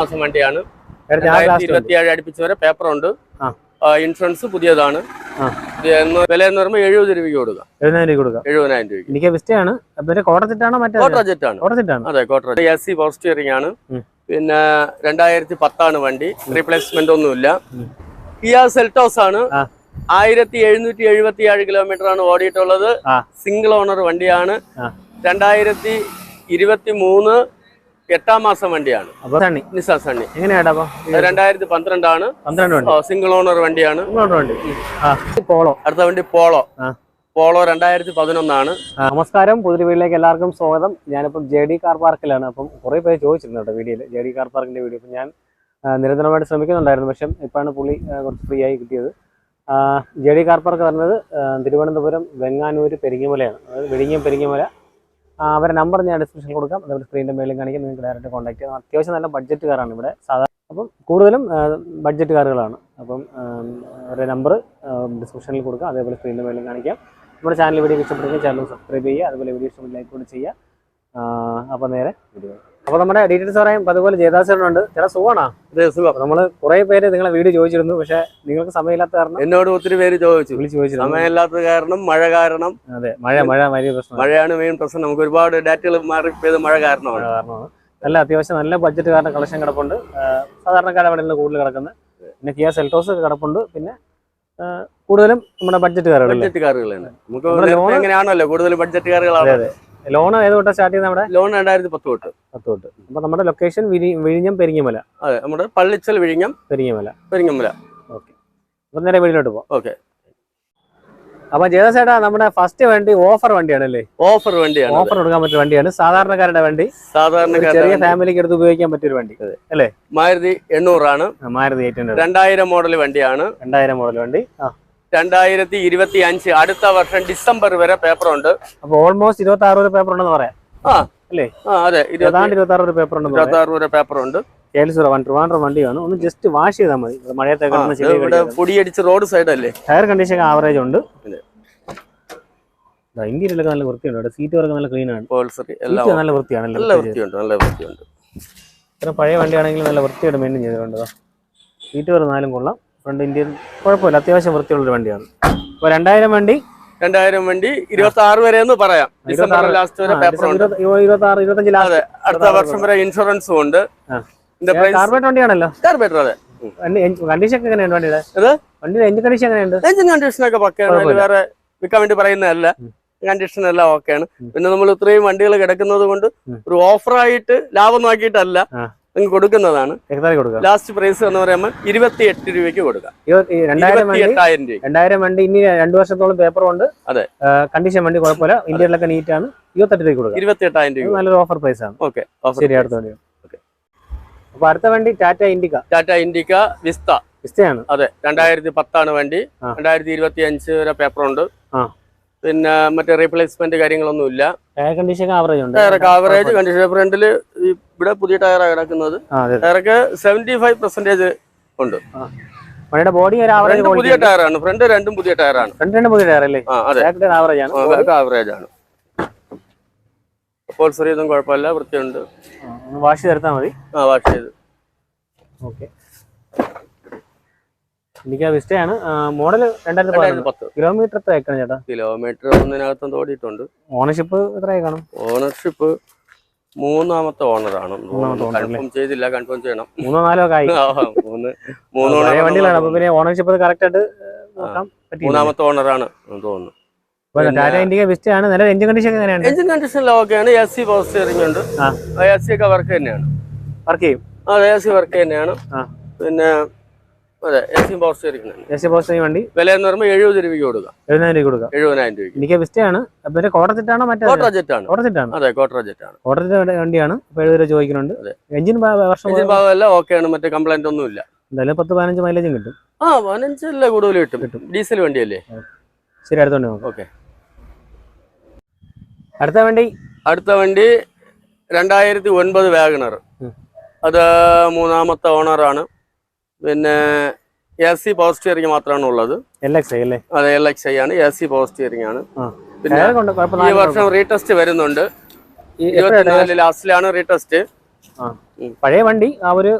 മാസം വണ്ടിയാണ്. ഇരുപത്തിയേഴ് അടുപ്പിച്ച് വരെ പേപ്പർ ഉണ്ട്. ഇൻഷുറൻസ് പുതിയതാണ്. വില എന്ന് പറയുമ്പോൾ എഴുപത് രൂപയ്ക്ക് കൊടുക്കുക എഴുപതിനായിരം രൂപ എഴുപതിനായിരം എനിക്ക് വിസ്റ്റയാണ് മറ്റേ അതെ കോട്ടറ എ സി പവർ സ്റ്റിയറിംഗ് ആണ് പിന്നെ രണ്ടായിരത്തി പത്താണ് വണ്ടി. റീപ്ലേസ്മെന്റ് ഒന്നുമില്ല. കിയ സെൽറ്റോസ് ആണ്. ആയിരത്തി എഴുന്നൂറ്റി എഴുപത്തി ഏഴ് കിലോമീറ്റർ ആണ് ഓടിയിട്ടുള്ളത്. സിംഗിൾ ഓണർ വണ്ടിയാണ്. രണ്ടായിരത്തി ഇരുപത്തി മൂന്ന് എട്ടാം മാസം വണ്ടിയാണ്. അപ്പൊ സണ്ണി. സണ്ണി. എങ്ങനെയാടാ രണ്ടായിരത്തി പന്ത്രണ്ടാണ്. സിംഗിൾ ഓണർ വണ്ടിയാണ്. ഇങ്ങോട്ട് വണ്ടി. ആ. പോളോ. അടുത്ത വണ്ടി പോളോ. പോളോ രണ്ടായിരത്തി പതിനൊന്നാണ്. നമസ്കാരം. പുതിയ എല്ലാവർക്കും സ്വാഗതം. ഞാനിപ്പം ജെ ഡി കാർ പാർക്കിലാണ് അപ്പം കുറെ പേര് ചോദിച്ചിരുന്നു കേട്ടോ വീഡിയോയിൽ ജെ ഡി കാർ പാർക്കിന്റെ വീഡിയോ. അപ്പം ഞാൻ നിരന്തരമായിട്ട് ശ്രമിക്കുന്നുണ്ടായിരുന്നു. പക്ഷെ ഇപ്പാണ് പുള്ളി കുറച്ച് ഫ്രീ ആയി കിട്ടിയത്. ജെ ഡി കാർ പാർക്ക് പറഞ്ഞത് തിരുവനന്തപുരം വെങ്ങാനൂര് പെരിങ്ങമലയാണ്. അതായത് വെടിങ്ങം പെരിങ്ങമല. അവരുടെ നമ്പർ ഞാൻ ഡിസ്ക്രിപ്ഷനിൽ കൊടുക്കാം. അതുപോലെ സ്ക്രീനിന്റെ മേലും കാണിക്കാം. നിങ്ങൾക്ക് ഡയറക്റ്റ് കോൺടാക്ട് ചെയ്യാം. അത്യാവശ്യം നല്ല ബഡ്ജറ്റ് കാറാണ് ഇവിടെ. സാധാരണ അപ്പം കൂടുതലും ബഡ്ജറ്റ് കാറുകളാണ് അപ്പം അവരുടെ നമ്പർ ഡിസ്ക്രിപ്ഷനിൽ കൊടുക്കാം. അതേപോലെ സ്ക്രീനിന്റെ മേലും കാണിക്കാം. നമ്മുടെ ചാനൽ വീഡിയോ ഇഷ്ടപ്പെട്ടെങ്കിൽ ചാനൽ സബ്സ്ക്രൈബ് ചെയ്യുക. അതുപോലെ വീഡിയോ ഇഷ്ടപ്പെട്ട് ലൈക്ക് കൂടി ചെയ്യുക. അപ്പോൾ നേരെ വീഡിയോ അപ്പോൾ നമ്മുടെ ഡീറ്റെയിൽസ് പറയാം. അതുപോലെ ജയദാസനുണ്ട് ചേട്ടാ സുഖമാണോ? ഇത് സുഖം. നമ്മൾ നമ്മൾ കുറേ പേര് നിങ്ങളെ വീട് ചോദിച്ചിരുന്നു. പക്ഷേ നിങ്ങൾക്ക് സമയമില്ലാത്ത കാരണം എന്നോട് ഒത്തിരി പേര് ചോദിച്ചു. വിളിച്ച് ചോദിച്ചു സമയമില്ലാത്തത് കാരണം മഴ കാരണം. അതെ മഴ മഴ വലിയ പ്രശ്നം മഴയാണ് മെയിൻ പ്രശ്നം. നമുക്ക് ഒരുപാട് ഡാറ്റകൾ മാറി മഴ മഴ കാരണമാണ്. കാരണമാണ്. നല്ല അത്യാവശ്യം നല്ല ബഡ്ജറ്റ് കാരണം കളക്ഷൻ കിടപ്പുണ്ട്. സാധാരണ സാധാരണക്കാരുടെ അവിടെ നിന്ന് കൂടുതൽ കിടക്കുന്നത്. പിന്നെ കിയ സെൽറ്റോസ് ഒക്കെ കിടപ്പുണ്ട്. പിന്നെ കൂടുതലും നമ്മുടെ ബഡ്ജറ്റ് കാറുകൾ ബഡ്ജറ്റ് കാറുകൾ നമുക്ക് എങ്ങനെയാണല്ലോ കൂടുതൽ ബഡ്ജറ്റ് അതെ കാറുകളാണ് അതെ. ലോൺ ഏത് തൊട്ടാ സ്റ്റാർട്ട് ചെയ്യുന്നത് നമ്മുടെ? ലോൺ രണ്ടായിരത്തി പത്ത് തൊട്ട്. പത്ത് തൊട്ട്. അപ്പൊ നമ്മുടെ ലൊക്കേഷൻ വിഴി വിഴിഞ്ഞം പെരിങ്ങമല. അതെ നമ്മുടെ പള്ളിച്ചൽ വിഴിഞ്ഞം പെരിങ്ങമല. പെരിങ്ങമല. ഓക്കെ. അപ്പൊ നേരെ വീട്ടിലോട്ട് പോവാം. ഓക്കെ. അപ്പൊ ചേട്ടാ നമ്മുടെ ഫസ്റ്റ് വണ്ടി ഓഫർ വണ്ടിയാണ് അല്ലേ ഓഫർ വണ്ടിയാണ് ഓഫർ കൊടുക്കാൻ പറ്റിയ വണ്ടിയാണ്. സാധാരണക്കാരുടെ വണ്ടി. സാധാരണ ചെറിയ ഫാമിലിക്ക് എടുത്ത് ഉപയോഗിക്കാൻ പറ്റിയ ഒരു വണ്ടി. അല്ലേ? മാരുതി എണ്ണൂറാണ് മാരുതി എയ്റ്റ് ഹൺഡ്രഡ്. രണ്ടായിരം മോഡൽ വണ്ടിയാണ്. രണ്ടായിരം മോഡൽ വണ്ടി. ആ. രണ്ടായിരത്തി ഇരുപത്തി അഞ്ച് അടുത്ത വർഷം ഡിസംബർ വരെ പേപ്പർ ഉണ്ട് അപ്പൊ ഓൾമോസ്റ്റ് ഇരുപത്തി ആറ് പേപ്പർ ഉണ്ടെന്ന് പറയാം. ആ. അല്ലേ? ആ അതെ. ഇരുപത്തി ആറ് പേപ്പർ ഉണ്ട് പറയാം. ഇരുപത്തി ആറ് വരെ പേപ്പർ ഉണ്ട് കേൽസുറ വൺ ട്രിവാൻഡ്രം വണ്ടിയാണ് ഒന്ന് ജസ്റ്റ് വാഷ് ചെയ്താൽ മതി. മഴയത്തെ പൊടിയടിച്ച് റോഡ് സൈഡ് അല്ലേ? ടയർ കണ്ടീഷൻ ആവറേജ് ഉണ്ട്. ഇന്ത്യയിലൊക്കെ നല്ല വൃത്തിയുണ്ട്. സീറ്റ് വർക്ക് നല്ല ക്ലീൻ ആണ്. നല്ല വൃത്തിയാണ് നല്ല വൃത്തിയുണ്ട് നല്ല വൃത്തിയുണ്ട്. ഇത്ര പഴയ വണ്ടിയാണെങ്കിൽ നല്ല വൃത്തിയായിട്ട് മെയിന്റെയിൻ ചെയ്തിട്ടുണ്ടോ സീറ്റ് വർക്ക് നാലും കൊള്ളാം. ഫ്രണ്ട് ഇന്ത്യൻ കുഴപ്പമില്ല അത്യാവശ്യം വൃത്തിയുള്ളൊരു വണ്ടിയാണ്. അപ്പൊ രണ്ടായിരം വണ്ടി? രണ്ടായിരം വണ്ടി ഇരുപത്തി ആറ് വരെ എന്ന് പറയാം. ഡിസംബർ ലാസ്റ്റ് വരെ പേപ്പർ ഉണ്ട്. അടുത്ത വർഷം വരെ ഇൻഷുറൻസും ഉണ്ട്. കാർബേറ്റ് വണ്ടിയാണല്ലോ? കാർബേറ്റർ അതെ. കണ്ടീഷൻ ഒക്കെ എങ്ങനെയുണ്ട് വണ്ടിയുടെ? വണ്ടിയുടെ എഞ്ചിൻ കണ്ടീഷൻ എങ്ങനെയുണ്ട്? എഞ്ചിൻ കണ്ടീഷൻ ഒക്കെ പക്കയാണ്. വേറെ വിൽക്കാൻ വേണ്ടി പറയുന്നതല്ല. കണ്ടീഷൻ എല്ലാം ഓക്കെയാണ് പിന്നെ നമ്മൾ ഇത്രയും വണ്ടികൾ കിടക്കുന്നത് കൊണ്ട് ഒരു ഓഫറായിട്ട് ലാഭം നോക്കിയിട്ടല്ല. നിങ്ങൾക്ക് കൊടുക്കുന്നതാണ്. ലാസ്റ്റ് പ്രൈസ് എന്ന് പറയുമ്പോൾ ഇരുപത്തി എട്ട് രൂപയ്ക്ക് കൊടുക്കാം. രണ്ടായിരം വണ്ടി രൂപ ഇനി രണ്ടു വർഷത്തോളം പേപ്പർ ഉണ്ട്. അതെ. കണ്ടീഷൻ വണ്ടി കുഴപ്പമില്ല. ഇന്ത്യയിലൊക്കെ നീറ്റ് ആണ്. ഇരുപത്തെട്ട് രൂപയ്ക്ക് കൊടുക്കുക ഇരുപത്തി എട്ടായിരം രൂപ നല്ലൊരു ഓഫർ പ്രൈസ് ആണ്. ഓക്കെ. ശരി അടുത്ത വണ്ടി. അപ്പൊ അടുത്ത വണ്ടി ടാറ്റ ഇൻഡിക്ക ടാറ്റ ഇൻഡിക്ക വിസ്ത വിസ്തയാണ് അതെ. രണ്ടായിരത്തി പത്താണ് വണ്ടി. രണ്ടായിരത്തി ഇരുപത്തി അഞ്ച് വരെ പേപ്പർ ഉണ്ട്. ആ. പിന്നെ മറ്റേ റീപ്ലേസ്മെന്റ് കാര്യങ്ങളൊന്നുമില്ല ടയർ കണ്ടീഷൻ ആവറേജ് ഉണ്ട്. ആവറേജ് കണ്ടീഷൻ ഫ്രണ്ടിൽ ഇവിടെ പുതിയ ടയർ കിടക്കുന്നത്. ടയറൊക്കെ സെവന്റി ഫൈവ് പെർസെന്റേജ് ഉണ്ട്. വണ്ടിയുടെ ബോഡി ഒരു ആവറേജ് പുതിയ ടയറാണ് ഫ്രണ്ട് രണ്ടും പുതിയ ടയറാണ് ഫ്രണ്ട് പുതിയ ടയർ അല്ലേ? ആവറേജ് ആണ്. ആവറേജ് ആണ്. ഒന്നും കുഴപ്പമില്ല വൃത്തിയുണ്ട്. വാഷ് ചെയ്തെടുത്താൽ മതി. ആ വാഷ് ചെയ്ത്. ഓക്കെ ഇൻഡിക്ക വിസ്റ്റയാണ് മോഡൽ രണ്ടായിരത്തി പത്ത്. കിലോമീറ്റർ എത്ര ഏക്കണം ചേട്ടാ. കിലോമീറ്റർ ഒന്നിനകത്തും തോടിയിട്ടുണ്ട് ഓണർഷിപ്പ് എത്ര കാണും ഓണർഷിപ്പ് മൂന്നാമത്തെ ഓണറാണ് ആണ്. കൺഫേം ചെയ്തില്ല കൺഫേം ചെയ്യണം. മൂന്നോ നാലോ ആയി. മൂന്ന് വണ്ടികളാണ്. അപ്പൊ പിന്നെ ഓണർഷിപ്പ് കറക്റ്റ് ആയിട്ട് മൂന്നാമത്തെ ഓണറാണ് തോന്നുന്നു. ടാറ്റ ആണ്. നിലവിൽ എഞ്ചിൻ കണ്ടീഷൻ എങ്ങനെയാണ് എഞ്ചിൻ കണ്ടീഷൻ ഓക്കെയാണ് എ സി പവർ സ്റ്റിയറിംഗ് ഉണ്ട്. ആ. എ സി ഒക്കെ വർക്ക് തന്നെയാണ്. വർക്ക് ചെയ്യും. അതെ എ സി വർക്ക് തന്നെയാണ്. പിന്നെ അതെ എ സി പവർ സ്റ്റിയറിംഗ് തന്നെ എ സി പോസ്റ്റ് വണ്ടി വില എന്ന് പറയുമ്പോൾ എഴുപത് രൂപയ്ക്ക് കൊടുക്കുക എഴുപതിനായിരം രൂപ എഴുപതിനായിരം പിന്നെ കോട്ടത്തിട്ടാണോ മറ്റേ കോട്ടത്തിട്ടാണ് അതെ കോട്ടത്തിന്റെ വണ്ടിയാണ്. അപ്പോൾ എഴുപത് രൂപ ചോദിക്കുന്നുണ്ട്. എഞ്ചിൻ വർഷം എഞ്ചിൻ ഭാഗം എല്ലാം ഓക്കെയാണ് മറ്റേ കംപ്ലൈന്റ് എന്തായാലും പത്ത് പതിനഞ്ച് മൈലേജും കിട്ടും. ആ പതിനഞ്ചല്ല കൂടുതൽ കിട്ടും? ഡീസൽ വണ്ടിയല്ലേ? ശരി അടുത്ത വണ്ടി നോക്കാം. ഓക്കെ അടുത്ത വണ്ടി. അടുത്ത വണ്ടി രണ്ടായിരത്തി ഒൻപത് വാഗണർ. അത് മൂന്നാമത്തെ ഓണറാണ് പിന്നെ എ സി പവർ സ്റ്റിയറിംഗ് മാത്രമാണ് ഉള്ളത് അതെ എൽ എക്സ് ഐ ആണ്. എ സി പവർ സ്റ്റിയറിംഗ് ആണ് പിന്നെ ഈ വർഷം റീടെസ്റ്റ് വരുന്നുണ്ട്. ഇരുപത്തിനാല് ലാസ്റ്റിലാണ് റീടെസ്റ്റ് പഴയ വണ്ടി ആ ഒരു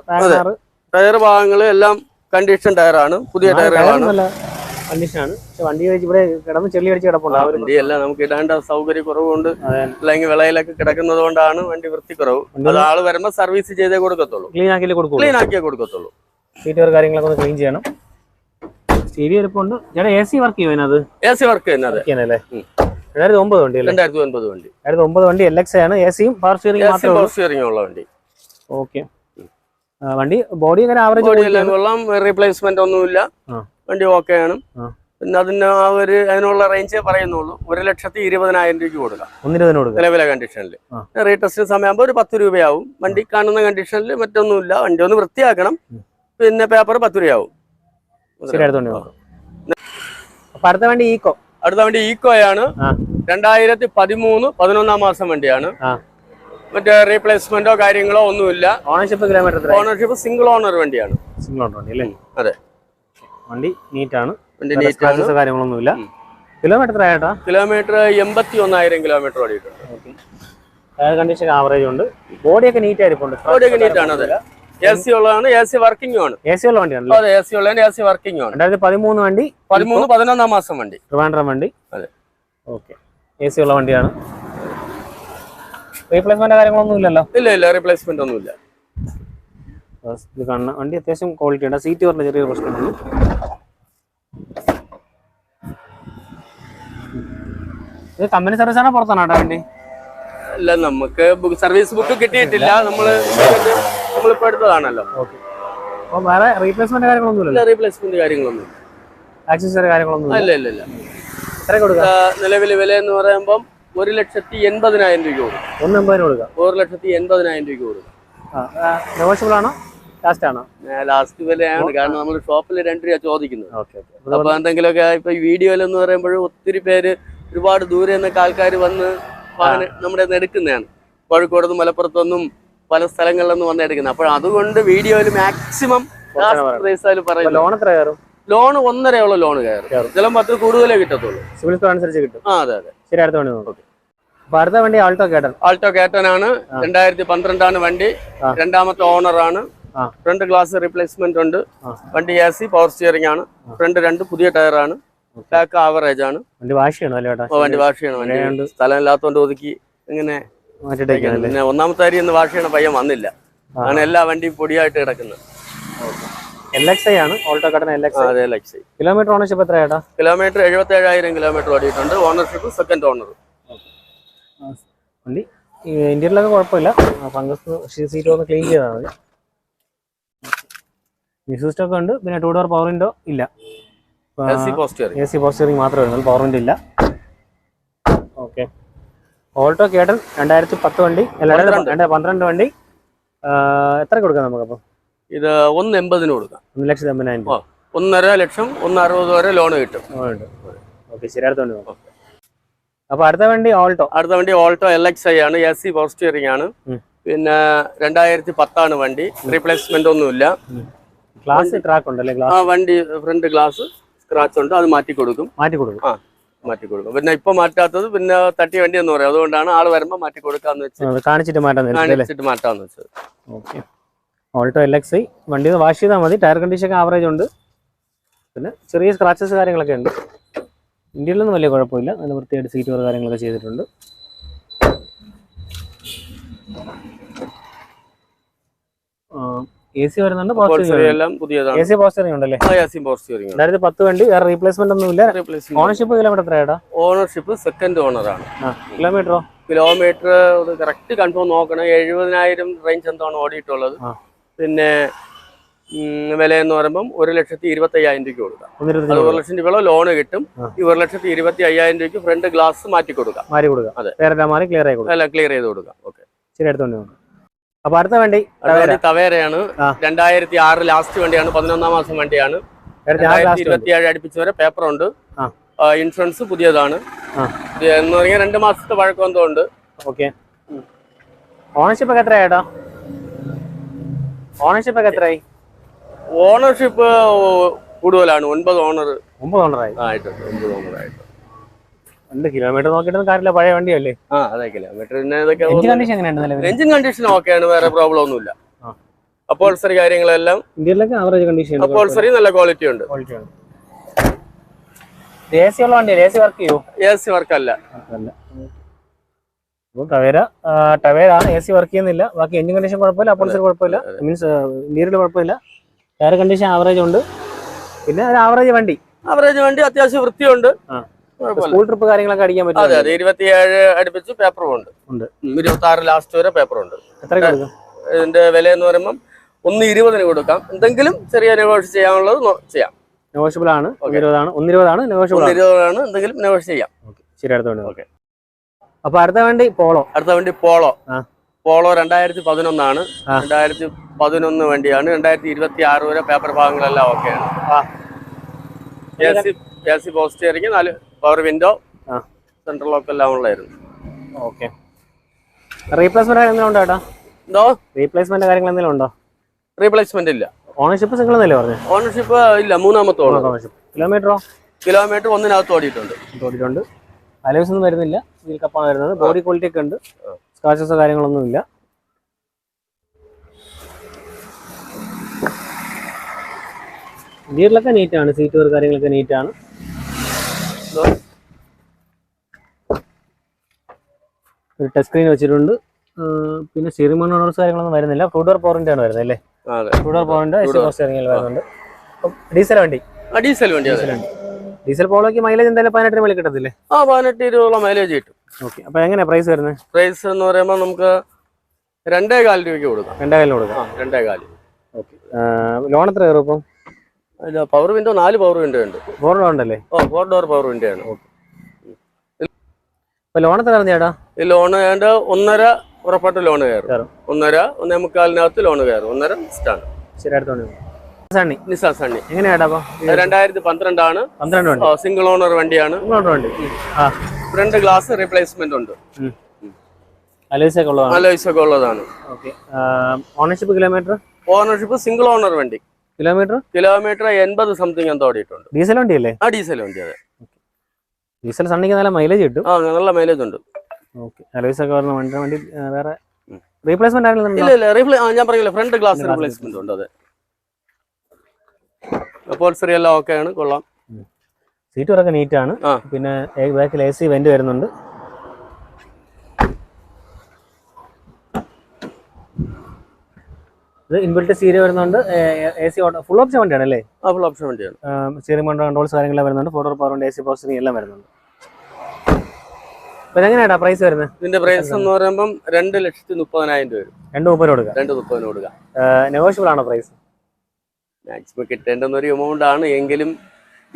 ടയർ ഭാഗങ്ങൾ എല്ലാം കണ്ടീഷൻ ടയറാണ്. പുതിയ ടയറുകളാണ്. കണ്ടീഷനാണ് പക്ഷെ വണ്ടി ഇവിടെ കിടന്ന് ചെളി അടിച്ച് കിടപ്പുണ്ട്. ഒരു നമുക്ക് ഇടാണ്ട സൗകര്യ കുറവുണ്ട് അല്ലെങ്കിൽ വിളയിലൊക്കെ കിടക്കുന്നത് കൊണ്ടാണ് വണ്ടി വൃത്തിക്കുറവ്. അത് ആൾ വരുമ്പോ സർവീസ് ചെയ്തേ കൊടുക്കത്തുള്ളൂ. ക്ലീൻ ആക്കി കൊടുക്കുള്ളൂ? ക്ലീൻ ആക്കിയേ കൊടുക്കത്തുള്ളൂ. സീറ്റ് കാര്യങ്ങളൊക്കെ ഒന്ന് ക്ലീൻ ചെയ്യണം. സ്റ്റീരി ഇരിപ്പുണ്ട് ചേട്ടാ എ സി വർക്ക് ചെയ്യുന്നത് എ സി വർക്ക് ചെയ്യുന്നത് രണ്ടായിരത്തി ഒമ്പത് വണ്ടി രണ്ടായിരത്തി ഒൻപത് വണ്ടി. രണ്ടായിരത്തി ഒമ്പത് വണ്ടി എൽ എക്സ് ആണ്. എ സിയും പവർ സ്റ്റിയറിംഗ് മാത്രമേ പവർ സ്റ്റിയറിംഗ് ഉള്ള വണ്ടി. ഓക്കെ വണ്ടി ബോഡി അങ്ങനെ ആവറേജ് ബോഡിയെല്ലാം കൊള്ളാം. റീപ്ലേസ്മെന്റ് ഒന്നുമില്ല. വണ്ടി ഓക്കെ ആണ്. പിന്നെ അതിന് ആ ഒരു അതിനുള്ള റേഞ്ച് പറയുന്നുള്ളൂ. ഒരു ലക്ഷത്തി ഇരുപതിനായിരം രൂപയ്ക്ക് കൊടുക്കാം. നിലവിലെ കണ്ടീഷനിൽ. റീടെസ്റ്റിന് സമയമാകുമ്പോൾ ഒരു പത്ത് രൂപയാവും. വണ്ടി കാണുന്ന കണ്ടീഷനിൽ മറ്റൊന്നുമില്ല. വണ്ടി ഒന്ന് വൃത്തിയാക്കണം. പിന്നെ പേപ്പർ പത്ത് രൂപയാവും അടുത്ത വണ്ടി ഈക്കോ? അടുത്ത വണ്ടി ഈക്കോയാണ്. രണ്ടായിരത്തി പതിമൂന്ന് പതിനൊന്നാം മാസം വണ്ടിയാണ്. മറ്റേ റീപ്ലേസ്മെന്റോ കാര്യങ്ങളോ ഒന്നുമില്ല. Ownership kilometre ownership single owner വണ്ടിയാണ്. സിംഗിൾ ഓണർ വണ്ടി അല്ലേ? അതെ. വണ്ടി നീറ്റാണ്. വണ്ടി നീറ്റ് കാര്യങ്ങളൊന്നുമില്ല. കിലോമീറ്റർ ആയിട്ടാ കിലോമീറ്റർ എൺപത്തി ഒന്നായിരം കിലോമീറ്റർ ഓടിയിട്ടുണ്ട്. കണ്ടീഷൻ ആവറേജ് ഉണ്ട്. ബോഡിയൊക്കെ നീറ്റ് ആയിരിക്കും ബോഡിയൊക്കെ നീറ്റ് ആണ് അതെ. എ സി ഉള്ളതാണ് എ സി വർക്കിംഗ് ആണ്. എ സി ഉള്ള വണ്ടിയാണ് അതെ എ സി ഉള്ളതിന്റെ എ സി വർക്കിംഗ് ആണ്. രണ്ടായിരത്തി പതിമൂന്ന് വണ്ടി പതിമൂന്ന് പതിനൊന്നാം മാസം വണ്ടി. ട്രിവാൻഡ്രം വണ്ടി. അതെ. ഓക്കെ. എ സി ഉള്ള വണ്ടിയാണ്. റീപ്ലേസ്മെന്റ് കാര്യങ്ങളൊന്നും ഇല്ലല്ലോ? ഇല്ല ഇല്ല റീപ്ലേസ്മെന്റ് ഒന്നുമില്ല ഇത് കാണുന്ന വണ്ടി അത്യാവശ്യം ക്വാളിറ്റി ഉണ്ട്. സീറ്റ് പറഞ്ഞ ചെറിയൊരു പ്രശ്നമുണ്ട്. ഇത് കമ്പനി സർവീസ് ആണോ പുറത്താണോ വണ്ടി? അല്ല നമുക്ക് സർവീസ് ബുക്ക് കിട്ടിയിട്ടില്ല. നമ്മൾ നമ്മളിപ്പോ എടുത്തതാണല്ലോ. ഓക്കെ. അപ്പോൾ വേറെ റീപ്ലേസ്മെന്റ് കാര്യങ്ങളൊന്നുമില്ല റീപ്ലേസ്മെന്റ് കാര്യങ്ങളൊന്നും ആക്സസറി കാര്യങ്ങളൊന്നും അല്ല ഇല്ല ഇല്ല. എത്ര കൊടുക്കുക? നിലവിലെ വില എന്ന് പറയുമ്പോൾ ഒരു ലക്ഷത്തി എൺപതിനായിരം രൂപ കൊടുക്കും. ഒന്ന് എൺപതിന് കൊടുക്കുക. ഒരു ലക്ഷത്തി എൺപതിനായിരം രൂപ കൊടുക്കും. ആ നെഗോഷ്യബിൾ ആണോ? ലാസ്റ്റ് ആണോ? ലാസ്റ്റ് വിലയാണ്. കാരണം നമ്മൾ ഷോപ്പിൽ രണ്ട് രൂപ ചോദിക്കുന്നത്. അപ്പൊ എന്തെങ്കിലുമൊക്കെ ഇപ്പൊ വീഡിയോയിൽ എന്ന് പറയുമ്പോൾ ഒത്തിരി പേര് ഒരുപാട് ദൂരെ നിന്നൊക്കെ ആൾക്കാർ വന്ന് നമ്മുടെ എടുക്കുന്നതാണ്. കോഴിക്കോട് നിന്ന് മലപ്പുറത്തൊന്നും പല സ്ഥലങ്ങളിൽ നിന്ന് വന്നെടുക്കുന്നത്. അപ്പോൾ അതുകൊണ്ട് വീഡിയോയിൽ മാക്സിമം പറയുന്നത്. ലോൺ എത്ര കയറും? ലോൺ ഒന്നരയുള്ള ലോൺ കയറും. ചില പത്ത് കൂടുതലേ കിട്ടത്തുള്ളൂ. സിവിൽ സ്കോർ അനുസരിച്ച് കിട്ടും. ആ അതെ അതെ. ശരി അടുത്ത വണ്ടി നോക്കാം. അപ്പൊ അടുത്ത വണ്ടി ആൾട്ടോ കേട്ടൻ ആൾട്ടോ കേട്ടനാണ് രണ്ടായിരത്തി പന്ത്രണ്ടാണ് വണ്ടി. രണ്ടാമത്തെ ഓണർ ആണ്. ഫ്രണ്ട് ഗ്ലാസ് റീപ്ലേസ്മെന്റ് ഉണ്ട്. വണ്ടി എ സി പവർ സ്റ്റിയറിംഗ് ആണ്. ഫ്രണ്ട് രണ്ട് പുതിയ ടയർ ആണ്. ബാക്ക് ആവറേജ് ആണ്. വണ്ടി അല്ലേ ചേട്ടാ? വണ്ടി വാഷ് ചെയ്യണം. സ്ഥലം ഇല്ലാത്തോണ്ട് ഒതുക്കി ഇങ്ങനെ പിന്നെ ഒന്നാമത്തെ അരി ഇന്ന് വാഷ് ചെയ്യണ പയ്യൻ വന്നില്ല. അങ്ങനെ എല്ലാ വണ്ടിയും പൊടിയായിട്ട് കിടക്കുന്നത് എൽ എക്സ് ഐ ആണ്. ഓൾട്ടോ കടന എൽ എക്സ് കിലോമീറ്റർ ഓണർഷിപ്പ് എത്ര കിലോമീറ്റർ എഴുപത്തി ഏഴായിരം കിലോമീറ്റർ ഓടിയിട്ടുണ്ട്. ഓണർഷിപ്പ് സെക്കൻഡ് ഓണർ വണ്ടി. ഇന്ത്യയിലൊക്കെ കുഴപ്പമില്ല. ഫംഗസ് സീറ്റ് ഒന്ന് ക്ലീൻ ചെയ്താൽ മതി. മ്യൂസിക് ഒക്കെ ഉണ്ട്. പിന്നെ ടൂ ഡോർ പവർ വിൻഡോ ഇല്ല. എ സി പോസ്റ്ററിംഗ് മാത്രമേ ഉള്ളൂ. പവർ വിൻഡോ ഇല്ല. ഓക്കെ ഓൾട്ടോ കേഡൽ രണ്ടായിരത്തി പത്ത് വണ്ടി രണ്ടായിരത്തി പന്ത്രണ്ട്. വണ്ടി. എത്ര കൊടുക്കാം നമുക്ക് അപ്പം ഇത് ഒന്ന് എൺപതിന് കൊടുക്കാം. ഒന്ന് ലക്ഷത്തി എൺപതിനായിരം ഒന്നര ലക്ഷം ഒന്ന് അറുപത് വരെ ലോൺ കിട്ടും. ഓക്കെ ശരി അടുത്ത വണ്ടി നോക്കാം. അപ്പോൾ അടുത്ത വണ്ടി ഓൾട്ടോ. അടുത്ത വണ്ടി ഓൾട്ടോ എൽ എക്സ് ഐ ആണ് എ സി പവർ സ്റ്റിയറിംഗ് ആണ്. പിന്നെ രണ്ടായിരത്തി പത്താണ് വണ്ടി റീപ്ലേസ്മെന്റ് ഒന്നുമില്ല. ഗ്ലാസ് ട്രാക്ക് ഉണ്ടല്ലേ ആ വണ്ടി ഫ്രണ്ട് ഗ്ലാസ് സ്ക്രാച്ച് ഉണ്ട് അത് മാറ്റി കൊടുക്കും. മാറ്റി കൊടുക്കും. ആ. മാറ്റി കൊടുക്കും പിന്നെ ഇപ്പൊ മാറ്റാത്തത് പിന്നെ തട്ടി വണ്ടി എന്ന് പറയും. അതുകൊണ്ടാണ് ആൾ വരുമ്പോ മാറ്റി കൊടുക്കാന്ന് വെച്ചത് കാണിച്ചിട്ട് മാറ്റാൻ നേരിട്ട് കാണിച്ചിട്ട് മാറ്റാന്ന് വെച്ചത്. ഓക്കെ. ഓൾട്ടോ എൽ എക്സ് വണ്ടി വാഷ് ചെയ്താൽ മതി. ടയർ കണ്ടീഷൻ ഒക്കെ ആവറേജ് ഉണ്ട്. പിന്നെ ചെറിയ സ്ക്രാച്ചസ് കാര്യങ്ങളൊക്കെ ഉണ്ട്. ഇന്ത്യയിലൊന്നും വലിയ കുഴപ്പമില്ല. നല്ല വൃത്തിയായിട്ട് സീറ്റ് വർക്ക് കാര്യങ്ങളൊക്കെ ചെയ്തിട്ടുണ്ട്. എ സി വരുന്നുണ്ട് Upholstery എല്ലാം പുതിയതാണ്. എ സി പോസ്റ്ററിംഗ് ഉണ്ടല്ലേ? ആ എ സി പവർ സ്റ്റിയറിംഗ് രണ്ടായിരത്തി പത്ത് വണ്ടി വേറെ റീപ്ലേസ്മെന്റ് ഒന്നും ഇല്ല. ഓണർഷിപ്പ് കിലോമീറ്റർ എത്രയാടാ ഓണർഷിപ്പ് സെക്കൻഡ് ഓണറാണ് കിലോമീറ്ററോ കിലോമീറ്റർ ഒരു കറക്റ്റ് കൺഫേം നോക്കണം. എഴുപതിനായിരം റേഞ്ച് എന്താണ് ഓടിയിട്ടുള്ളത്. പിന്നെ വില എന്ന് പറയുമ്പം ഒരു ലക്ഷത്തി ഇരുപത്തി അയ്യായിരം രൂപയ്ക്ക് കൊടുക്കാം. അത് ഒരു ലക്ഷം രൂപ ലോൺ കിട്ടും. ഈ ഒരു ലക്ഷത്തി ഇരുപത്തി അയ്യായിരം രൂപയ്ക്ക് ഫ്രണ്ട് ഗ്ലാസ് മാറ്റി കൊടുക്കാം. മാറ്റി കൊടുക്കാം. അതെ. ക്ലിയർ ആയി കൊടുക്കുക അല്ല ക്ലിയർ ചെയ്ത് കൊടുക്കാം. ഓക്കെ ശരി എടുത്തോണ്ട് നോക്കാം. അപ്പൊ അടുത്ത വണ്ടി തവേരയാണ്. രണ്ടായിരത്തി ആറ് ലാസ്റ്റ് വണ്ടിയാണ്. പതിനൊന്നാം മാസം വണ്ടിയാണ്. രണ്ടായിരത്തി ആറ് രണ്ടായിരത്തി ലാസ്റ്റ് വണ്ടി ഇരുപത്തി ഏഴ് അടുപ്പിച്ച് വരെ പേപ്പർ ഉണ്ട് ഇൻഷുറൻസ് പുതിയതാണ് എന്ന് പറഞ്ഞാൽ രണ്ട് മാസത്തെ പഴക്കം എന്തോ ഉണ്ട് ഓക്കെ. ഓണർഷിപ്പ് ഒക്കെ എത്രയായിട്ടാ ഓണർഷിപ്പ് ഒക്കെ എത്രയായി? ഓണർഷിപ്പ് കൂടുതലാണ്. ഒൻപത് ഓണർ ഒമ്പത് ഓണറായി ആയിട്ടുണ്ട്. ഒമ്പത് ഓണർ ആയിട്ടുണ്ട്. രണ്ട് കിലോമീറ്റർ നോക്കിയിട്ട് കാര്യമില്ല പഴയ വണ്ടിയല്ലേ? ആ അതെ കിലോമീറ്ററിന് ഇതൊക്കെ എഞ്ചിൻ കണ്ടീഷൻ എങ്ങനെയുണ്ട് എഞ്ചിൻ കണ്ടീഷൻ ഓക്കെയാണ് വേറെ പ്രോബ്ലം ഒന്നുമില്ല. അപ്പോൾസറി കാര്യങ്ങളെല്ലാം ഇന്ത്യയിലൊക്കെ ആവറേജ് കണ്ടീഷൻ അപ്പോൾസറി നല്ല ക്വാളിറ്റി ഉണ്ട്. ക്വാളിറ്റി എ സി ഉള്ള വണ്ടിയല്ലേ? എ സി വർക്ക് ചെയ്യോ എ സി വർക്കല്ല അല്ല. അപ്പോൾ ടവേര ടവേരാണ് എ സി വർക്ക് ചെയ്യുന്നില്ല. ബാക്കി എഞ്ചിൻ കണ്ടീഷൻ കുഴപ്പമില്ല അപ്പോൾസറി കുഴപ്പമില്ല. മീൻസ് ഇന്റീരിയൽ കുഴപ്പമില്ല. ടയർ കണ്ടീഷൻ ആവറേജ് ഉണ്ട്. പിന്നെ ഒരു ആവറേജ് വണ്ടി. അവറേജ് വണ്ടി അത്യാവശ്യം വൃത്തിയുണ്ട്. സ്കൂൾ ട്രിപ്പ് കാര്യങ്ങളൊക്കെ അടിക്കാൻ പറ്റും അതെ ഇരുപത്തിയേഴ് അടുപ്പിച്ച് പേപ്പറും ഉണ്ട്. ഇരുപത്തി ആറ് ലാസ്റ്റ് വരെ കൊടുക്കും? ഇതിന്റെ വില എന്ന് പറയുമ്പോൾ ഒന്ന് ഇരുപതിന് കൊടുക്കാം. എന്തെങ്കിലും ചെറിയ നെഗോഷ്യ ചെയ്യാനുള്ളത് ചെയ്യാം. നെഗോഷ്യബിൾ ആണ്. ഇരുപതാണ് ഒന്നിരുപതാണ്. നെഗോഷ്യബിൾ ഇരുപതാണ് എന്തെങ്കിലും നെഗോഷ്യ ചെയ്യാം. ശരി അടുത്ത വണ്ടി ഓക്കെ അപ്പൊ അടുത്ത വണ്ടി പോളോ. അടുത്ത വണ്ടി പോളോ. പോളോ രണ്ടായിരത്തി പതിനൊന്നാണ്. രണ്ടായിരത്തി പതിനൊന്ന് വണ്ടിയാണ്. രണ്ടായിരത്തി ഇരുപത്തി ആറ് വരെ പേപ്പർ ഭാഗങ്ങളെല്ലാം ഓക്കെയാണ്. A C A C post ആയിരിക്കും. നാല് പവർ വിൻഡോ ആ. സെൻട്രൽ ലോക്ക് എല്ലാം ഉള്ളായിരുന്നു ഓക്കെ റീപ്ലേസ്മെന്റ് എന്തെങ്കിലും ഉണ്ടോ ഏട്ടാ? എന്തോ? റീപ്ലേസ്മെന്റ് കാര്യങ്ങൾ എന്തെങ്കിലും ഉണ്ടോ? റീപ്ലേസ്മെന്റ് ഇല്ല. ഓണർഷിപ്പ് സിംഗിൾ എന്നല്ലേ പറഞ്ഞു? ഓണർഷിപ്പ് ഇല്ല മൂന്നാമത്തെ ഓണർഷിപ്പ് കിലോമീറ്ററോ കിലോമീറ്റർ ഒന്നിനകത്ത് ഓടിയിട്ടുണ്ട്. ഓടിയിട്ടുണ്ട്. അലവൻസ് ഒന്നും വരുന്നില്ല. ഇതിൽ കപ്പാണ് വരുന്നത്. ബോഡി ക്വാളിറ്റി ഒക്കെ ഉണ്ട്. സ്ക്രാച്ചസോ കാര്യങ്ങളൊന്നും ഇല്ല. ഗിയറിലൊക്കെ നീറ്റാണ് സീറ്റ് കാര്യങ്ങളൊക്കെ നീറ്റാണ് ഒരു ടച്ച് സ്ക്രീൻ വെച്ചിട്ടുണ്ട്. പിന്നെ സ്റ്റിയറിംഗ് മോണോസ് കാര്യങ്ങളൊന്നും വരുന്നില്ല. ഫ്രൂഡർ പോറിന്റെ ആണ് വരുന്നത് അല്ലേ? ഫ്രൂഡർ പോറിന്റെ സ്റ്റിയറിംഗിൽ വരുന്നുണ്ട്. ഡീസൽ വണ്ടി? ഡീസൽ വണ്ടി ഡീസൽ വണ്ടി. ഡീസൽ പോളോക്ക് മൈലേജ് എന്തായാലും പതിനെട്ടിന് മേളിൽ കിട്ടത്തില്ലേ? ആ പതിനെട്ട് ഇരുപതോളം മൈലേജ് കിട്ടും. ഓക്കെ അപ്പൊ എങ്ങനെയാ പ്രൈസ് വരുന്നത്? പ്രൈസ് എന്ന് പറയുമ്പോൾ നമുക്ക് രണ്ടേ കാൽ രൂപയ്ക്ക് കൊടുക്കാം. രണ്ടേ കാലിന് കൊടുക്കാം രണ്ടേ കാൽ ഓക്കെ ലോൺ എത്ര കയറും ഇപ്പം പവർ വിൻഡോ നാല് പവർ വിൻഡോ ഉണ്ട്. ഫോർ ഡോർ ഉണ്ടല്ലേ? ഓ ഫോർ ഡോർ പവർ വിൻഡോ ആണ്. ഇപ്പൊ കയറുന്ന ചേട്ടാ. ഈ ലോൺ ഏതാണ്ട് ഒന്നര ഉറപ്പായിട്ട് ലോൺ കയറും. ഒന്നര ഒന്നേ മുക്കാലിനകത്ത് ലോൺ കയറും. ഒന്നര സ്റ്റാണ് ശരി അടുത്തോണ്ട് സണ്ണി സണ്ണി രണ്ടായിരത്തി പന്ത്രണ്ടാണ്. പന്ത്രണ്ട് സിംഗിൾ ഓണർ വണ്ടിയാണ്. വണ്ടി. ഫ്രണ്ട് ഗ്ലാസ് റീപ്ലേസ്മെന്റ് ഉണ്ട്. ഉള്ളതാണ്. Ownership kilometre ownership single owner വണ്ടി. കിലോമീറ്റർ കിലോമീറ്റർ എൺപത് സംതിങ് എന്തോ ഓടിയിട്ടുണ്ട്. ഡീസൽ വണ്ടി അല്ലേ ആ ഡീസൽ വണ്ടി അതെ. ഡീസൽ സണ്ണിക്ക് നല്ല മൈലേജ് കിട്ടും. ആ നല്ല മൈലേജ് ഉണ്ട്. ഓക്കെ അലൈസ് ഒക്കെ വരുന്ന വണ്ടി വണ്ടി വേറെ. റീപ്ലേസ്മെന്റ് ഇല്ല ഇല്ല റീപ്ലേ ഞാൻ ഫ്രണ്ട് ഗ്ലാസ് റീപ്ലേസ്മെന്റ് ഉണ്ട് അതെ. അപ്പോൾസറി എല്ലാം ഓക്കെ ആണ് കൊള്ളാം. സീറ്റ് വരൊക്കെ പിന്നെ ബാക്കിൽ എ സി വെന്റ് വരുന്നുണ്ട്. ഇത് ഇൻബിൽറ്റ് സീരിയ വരുന്നുണ്ട് എ സി ഫുൾ ഓപ്ഷൻ വണ്ടിയാണ് അല്ലേ ആ ഫുൾ ഓപ്ഷൻ വണ്ടിയാണ്. സ്റ്റിയറിംഗ് കൺട്രോൾ കൺട്രോൾസ് കാര്യങ്ങളെല്ലാം വരുന്നുണ്ട് photo power A C processing എല്ലാം വരുന്നുണ്ട്. അപ്പോൾ എങ്ങനെയാടാ പ്രൈസ് വരുന്നത്? ഇതിന്റെ പ്രൈസ് എന്ന് പറയുമ്പം രണ്ട് ലക്ഷത്തി മുപ്പതിനായിരം രൂപ വരും. രണ്ട് മുപ്പത് കൊടുക്കുക. രണ്ട് മുപ്പതിന് കൊടുക്കുക. നെഗോഷ്യബിൾ ആണോ പ്രൈസ് മാക്സിമം കിട്ടേണ്ടുന്ന ഒരു എമൗണ്ട് ആണ്. എങ്കിലും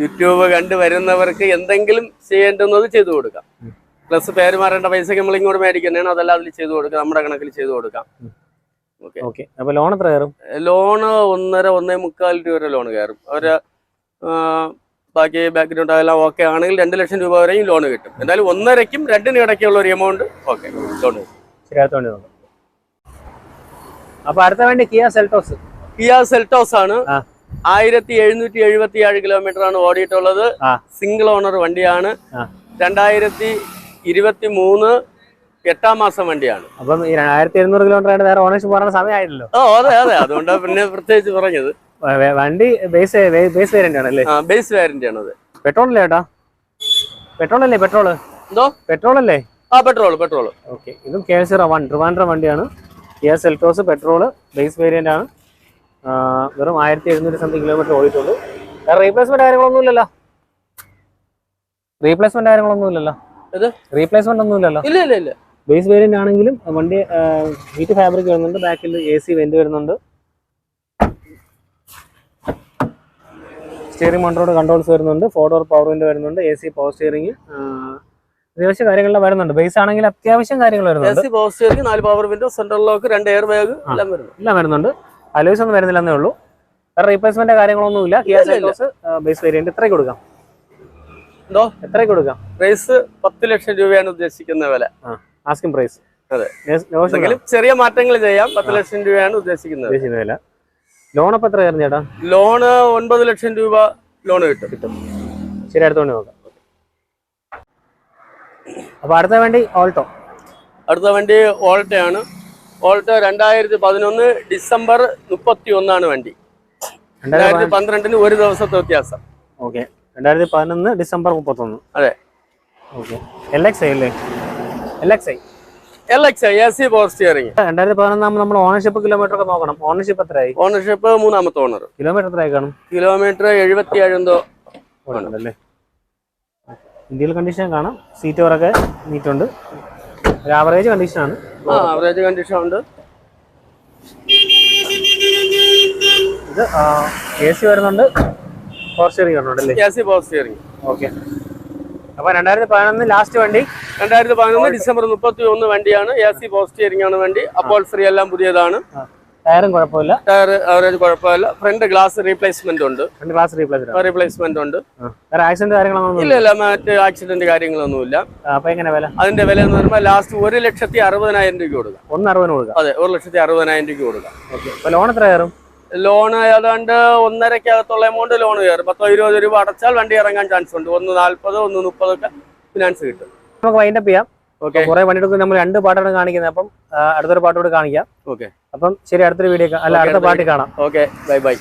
യൂട്യൂബ് കണ്ടു വരുന്നവർക്ക് എന്തെങ്കിലും ചെയ്യേണ്ടുന്നത് ചെയ്തു കൊടുക്കാം. പ്ലസ് പേര് മാറേണ്ട പൈസ നമ്മൾ ഇങ്ങോട്ട് മേടിക്കുന്നതാണ്. അതെല്ലാം അതിൽ ചെയ്തു കൊടുക്കാം. നമ്മുടെ കണക്കിൽ ചെയ്തു കൊടുക്കാം. ഓക്കെ. ഓക്കെ. അപ്പോൾ ലോൺ എത്ര കയറും? ലോണ് ഒന്നര ഒന്നേ മുക്കാൽ രൂപ വരെ ലോൺ കയറും. അവർ ബാക്കി ബാക്ക്ഗ്രൗണ്ട് എല്ലാം ഓക്കെ ആണെങ്കിൽ രണ്ട് ലക്ഷം രൂപ വരെയും ലോൺ കിട്ടും. എന്തായാലും ഒന്നരയ്ക്കും രണ്ടിനും ഇടയ്ക്കുള്ള ഒരു എമൗണ്ട് ഓക്കെ ലോൺ കിട്ടും. അപ്പൊ അടുത്ത വേണ്ടി കിയ സെൽട്ടോസ് കിയ സെൽട്ടോസ് ആണ്. ആയിരത്തി എഴുന്നൂറ്റി എഴുപത്തി ഏഴ് കിലോമീറ്റർ ആണ് ഓടിയിട്ടുള്ളത് സിംഗിൾ ഓണർ വണ്ടിയാണ്. രണ്ടായിരത്തി ഇരുപത്തി മൂന്ന് എട്ടാം മാസം വണ്ടിയാണ്. അപ്പം ആയിരത്തി എഴുന്നൂറ് കിലോമീറ്റർ വേറെ ഓണേഴ്സ് പോകാനുള്ള സമയമായില്ലല്ലോ ഓ അതെ അതെ. അതുകൊണ്ട് പിന്നെ പ്രത്യേകിച്ച് പറഞ്ഞത് വണ്ടി ബേസ് ബേസ് വേരിയന്റ് ആണല്ലേ? ബേസ് വാരന്റി ആണ് അത്. പെട്രോൾ അല്ലേ ഏട്ടാ? പെട്രോൾ അല്ലേ പെട്രോൾ എന്തോ? പെട്രോൾ അല്ലേ ആ പെട്രോൾ പെട്രോൾ ഓക്കെ. ഇതും കെ സീറോ വൺ ട്രിവാൻഡ്രം വണ്ടിയാണ്. K S Altroz petrol base variant ആണ് വെറും ആയിരത്തി എഴുന്നൂറ്റി സംതിങ് കിലോമീറ്റർ ഓടിയിട്ടുള്ളൂ. വേറെ റീപ്ലേസ്മെന്റ് കാര്യങ്ങളൊന്നും ഇല്ലല്ലോ റീപ്ലേസ്മെന്റ് കാര്യങ്ങളൊന്നും ഇല്ലല്ലോ? റീപ്ലേസ്മെന്റ് ഒന്നും ഇല്ലല്ലോ ഇല്ല ഇല്ല ഇല്ല. ബേസ് വേരിയന്റ് ആണെങ്കിലും വണ്ടി ഹീറ്റ് ഫാബ്രിക് വരുന്നുണ്ട്. ബാക്കിൽ എ സി വെന്റ് വരുന്നുണ്ട്. സ്റ്റിയറിംഗ് മൺട്രോഡ് കൺട്രോൾസ് വരുന്നുണ്ട്. ഫോർ ഡോർ പവർ വിൻഡോ വരുന്നുണ്ട്. എ സി പവർ സ്റ്റിയറിംഗ് അത്യാവശ്യം കാര്യങ്ങളെല്ലാം വരുന്നുണ്ട്. ബേസ് ആണെങ്കിൽ അത്യാവശ്യം കാര്യങ്ങൾ വരുന്നുണ്ട്. നാല് പവർ വിൻഡോ സെൻട്രൽ ലോക്ക് രണ്ട് എയർ ബാഗ് എല്ലാം വരുന്നു എല്ലാം വരുന്നുണ്ട്. അലോയ്സ് ഒന്നും വരുന്നില്ലെന്നേ ഉള്ളൂ. വേറെ റീപ്ലേസ്മെന്റ് കാര്യങ്ങളൊന്നും ഇല്ല. കിയ. സെൽറ്റോസ് ബേസ് വേരിയന്റ് എത്രയ്ക്ക് കൊടുക്കാം. എന്തോ? എത്രയ്ക്ക് കൊടുക്കാം? പ്രൈസ് പത്ത് ലക്ഷം രൂപയാണ് ഉദ്ദേശിക്കുന്ന വില. ആസ്കിംഗ് പ്രൈസ് അതെ. ചെറിയ മാറ്റങ്ങൾ ചെയ്യാം. പത്ത് ലക്ഷം രൂപയാണ് ഉദ്ദേശിക്കുന്നത്. ലോൺ അപ്പൊ എത്രയായിരുന്നു ചേട്ടാ? ലോണ് ഒൻപത് ലക്ഷം രൂപ ലോൺ കിട്ടും. കിട്ടും. ശരി അടുത്തോണ്ട് നോക്കാം. അപ്പൊ അടുത്ത വണ്ടി ഓൾട്ടോ. അടുത്ത വണ്ടി ഓൾട്ടയാണ്. ഓൾട്ടോ രണ്ടായിരത്തി പതിനൊന്ന് ഡിസംബർ മുപ്പത്തി ഒന്നാണ് വണ്ടി. രണ്ടായിരത്തി പന്ത്രണ്ടിന് ഒരു ദിവസത്തെ വ്യത്യാസം. ഓക്കെ. രണ്ടായിരത്തി പതിനൊന്ന് ഡിസംബർ മുപ്പത്തൊന്ന്. അതെ. ഓക്കെ. എൽ എക്സ് അല്ലേ? L X I L X A C power steering രണ്ടായിരത്തി പതിനൊന്നാകുമ്പോൾ നമ്മൾ ഓണർഷിപ്പ് കിലോമീറ്റർ ഒക്കെ നോക്കണം. ഓണർഷിപ്പ് എത്രയായി? ഓണർഷിപ്പ് മൂന്നാമത്തെ ഓണർ കിലോമീറ്റർ എത്രയായി കാണും? കിലോമീറ്റർ എഴുപത്തി ഏഴെന്തോ ഓടുന്നുണ്ടല്ലേ ഇന്ത്യയിൽ കണ്ടീഷൻ കാണാം. സീറ്റ് ഓറൊക്കെ നീറ്റുണ്ട് ഒരു ആവറേജ് കണ്ടീഷനാണ് ആ ആവറേജ് കണ്ടീഷൻ ഉണ്ട്. ഇത് എ സി വരുന്നുണ്ട്. ഫോർ സ്റ്റിയറിംഗ് വരുന്നുണ്ട് അല്ലേ A C power steering okay അപ്പോൾ രണ്ടായിരത്തി പതിനൊന്ന് ലാസ്റ്റ് വണ്ടി. രണ്ടായിരത്തി പതിനൊന്ന് ഡിസംബർ മുപ്പത്തി ഒന്ന് വണ്ടിയാണ്. എ സി പോസ്റ്റിയറിംഗ് ആണ് വണ്ടി. അപ്പോൾ ഫ്രീ എല്ലാം പുതിയതാണ്. ടയറും കുഴപ്പമില്ല. ടയർ ആവറേജ് കുഴപ്പമില്ല. ഫ്രണ്ട് ഗ്ലാസ് റീപ്ലേസ്മെന്റ് ഉണ്ട്. ഗ്ലാസ് ക്ലാസ് റീപ്ലേസ് റീപ്ലേസ്മെന്റ് ഉണ്ട്. വേറെ ആക്സിഡന്റ് കാര്യങ്ങളൊന്നും ഇല്ല ഇല്ല മറ്റ് ആക്സിഡന്റ് കാര്യങ്ങളൊന്നുമില്ല. അപ്പോൾ എങ്ങനെ വില? അതിന്റെ വില എന്ന് പറയുമ്പോൾ ലാസ്റ്റ് ഒരു ലക്ഷത്തി അറുപതിനായിരം രൂപ കൊടുക്കാം. ഒന്ന് അറുപതിന് കൊടുക്കാം. അതെ ഒരു ലക്ഷത്തി അറുപതിനായിരം രൂപ കൊടുക്കാം. ഓക്കെ. ലോൺ എത്ര കയറും? ലോൺ ഏതാണ്ട് ഒന്നരക്കകത്തുള്ള എമൗണ്ട് ലോൺ കയറും. പത്തോ ഇരുപത് രൂപ അടച്ചാൽ വണ്ടി ഇറങ്ങാൻ ചാൻസ് ഉണ്ട്. ഒന്ന് നാല്പത് ഒന്ന് മുപ്പതൊക്കെ ഫിനാൻസ് കിട്ടും. നമുക്ക് വൈൻഡപ്പ് ചെയ്യാം. ഓക്കെ കുറെ എടുക്കുന്ന നമ്മൾ രണ്ട് പാട്ടാണ് കാണിക്കുന്നത്. അപ്പം അടുത്തൊരു പാട്ടോട് കാണിക്കാം. ഓക്കെ അപ്പം ശരി അടുത്തൊരു വീഡിയോ അല്ല അടുത്ത പാട്ടിൽ കാണാം. Okay bye bye